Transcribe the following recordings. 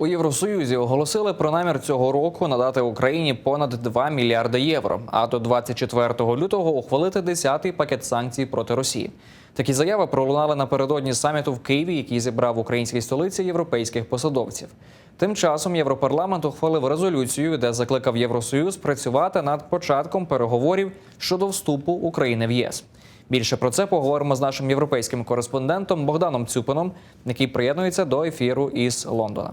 У Євросоюзі оголосили про намір цього року надати Україні понад 2 мільярди євро, а до 24 лютого ухвалити 10-й пакет санкцій проти Росії. Такі заяви пролунали напередодні саміту в Києві, який зібрав в українській столиці європейських посадовців. Тим часом Європарламент ухвалив резолюцію, де закликав Євросоюз працювати над початком переговорів щодо вступу України в ЄС. Більше про це поговоримо з нашим європейським кореспондентом Богданом Цюпином, який приєднується до ефіру із Лондона.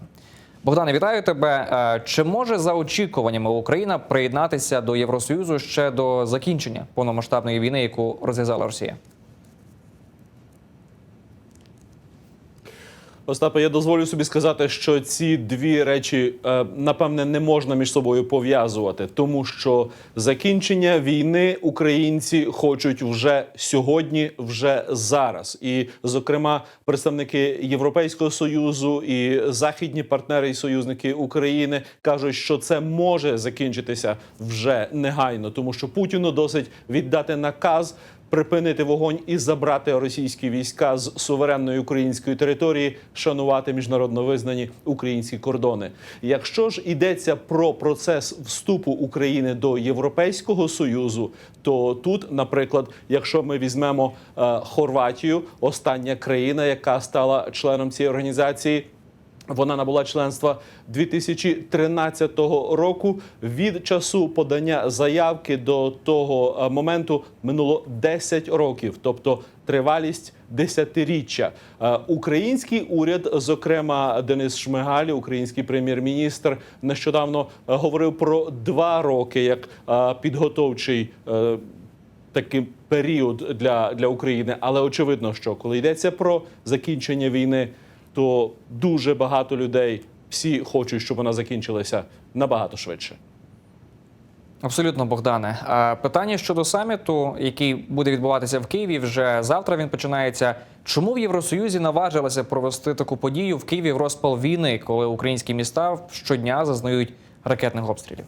Богдане, вітаю тебе. Е, Чи може за очікуваннями Україна приєднатися до Євросоюзу ще до закінчення повномасштабної війни, яку розв'язала Росія? Остапе, я дозволю собі сказати, що ці дві речі е, напевне не можна між собою пов'язувати, тому що закінчення війни українці хочуть вже сьогодні, вже зараз. І, зокрема, представники Європейського союзу і західні партнери і союзники України кажуть, що це може закінчитися вже негайно, тому що Путіну досить віддати наказ припинити вогонь і забрати російські війська з суверенної української території, шанувати міжнародно визнані українські кордони. Якщо ж йдеться про процес вступу України до Європейського союзу, то тут, наприклад, якщо ми візьмемо е, Хорватію, остання країна, яка стала членом цієї організації. Вона набула членства 2013 року. Від часу подання заявки до того е, моменту минуло 10 років, тобто тривалість десятиріччя. Е, Український уряд, зокрема Денис Шмигаль, український прем'єр-міністр, нещодавно е, говорив про два роки як підготовчий. Такий період для, для України, але очевидно, що коли йдеться про закінчення війни, то дуже багато людей всі хочуть, щоб вона закінчилася набагато швидше. Абсолютно, Богдане. Питання щодо саміту, який буде відбуватися в Києві, вже завтра він починається. Чому в Євросоюзі наважилися провести таку подію в Києві в розпал війни, коли українські міста щодня зазнають ракетних обстрілів?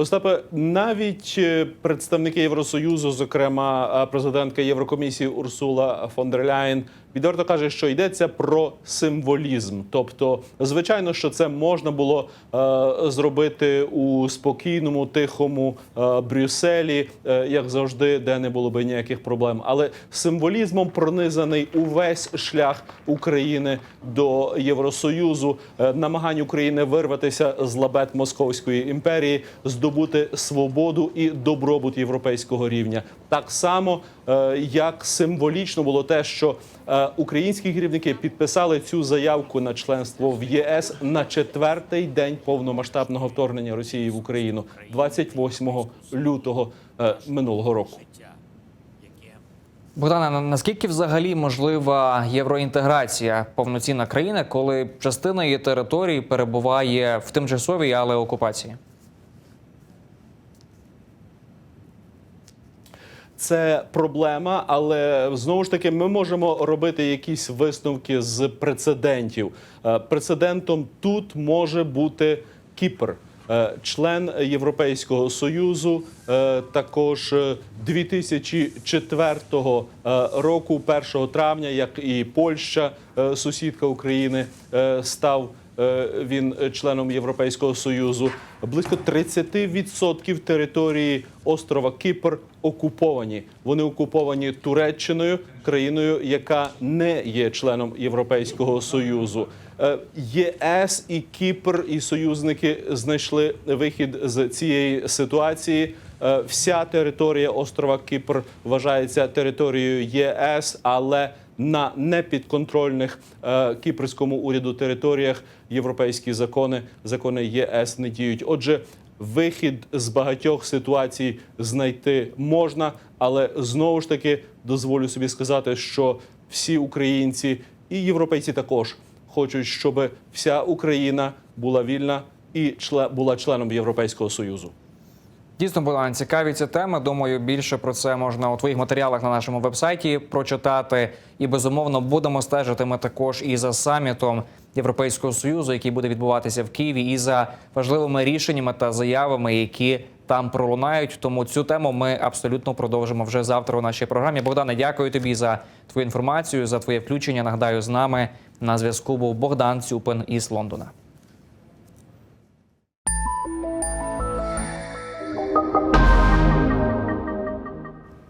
Остапе, навіть е, представники Євросоюзу, зокрема е, президентка Єврокомісії Урсула фон дер Ляєн, відверто каже, що йдеться про символізм. Тобто, звичайно, що це можна було е, зробити у спокійному, тихому е, Брюсселі, е, як завжди, де не було би ніяких проблем. Але символізмом пронизаний увесь шлях України до Євросоюзу, е, намагань України вирватися з лабет Московської імперії, здобути свободу і добробут європейського рівня. Так само, е, як символічно було те, що е, українські керівники підписали цю заявку на членство в єС на четвертий день повномасштабного вторгнення Росії в Україну, 28 лютого е, минулого року. Богдане, на- наскільки взагалі можлива євроінтеграція повноцінна країна, коли частина її території перебуває в тимчасовій, але окупації? Це проблема, але знову ж таки ми можемо робити якісь висновки з прецедентів. Е, Прецедентом тут може бути Кіпр. Е, Член Європейського союзу е, також е, 2004 е, року, 1 травня, як і Польща, сусідка України, став він членом Європейського союзу. Близько 30% території острова Кіпр окуповані. Вони окуповані Туреччиною, країною, яка не є членом Європейського союзу. Е, ЄС і Кіпр і союзники знайшли вихід з цієї ситуації. Е, Вся територія острова Кіпр вважається територією ЄС, але на непідконтрольних е, кіпрському уряду територіях європейські закони, закони ЄС не діють. Отже, вихід з багатьох ситуацій знайти можна, але знову ж таки дозволю собі сказати, що всі українці і європейці також хочуть, щоб вся Україна була вільна і чле- була членом Європейського союзу. Дійсно, Богдан, цікаві ці теми. Думаю, більше про це можна у твоїх матеріалах на нашому вебсайті прочитати. І безумовно будемо стежити ми також і за самітом Європейського союзу, який буде відбуватися в Києві, і за важливими рішеннями та заявами, які там пролунають. Тому цю тему ми абсолютно продовжимо вже завтра у нашій програмі. Богдане, дякую тобі за твою інформацію, за твоє включення. Нагадаю, з нами на зв'язку був Богдан Цюпин із Лондона.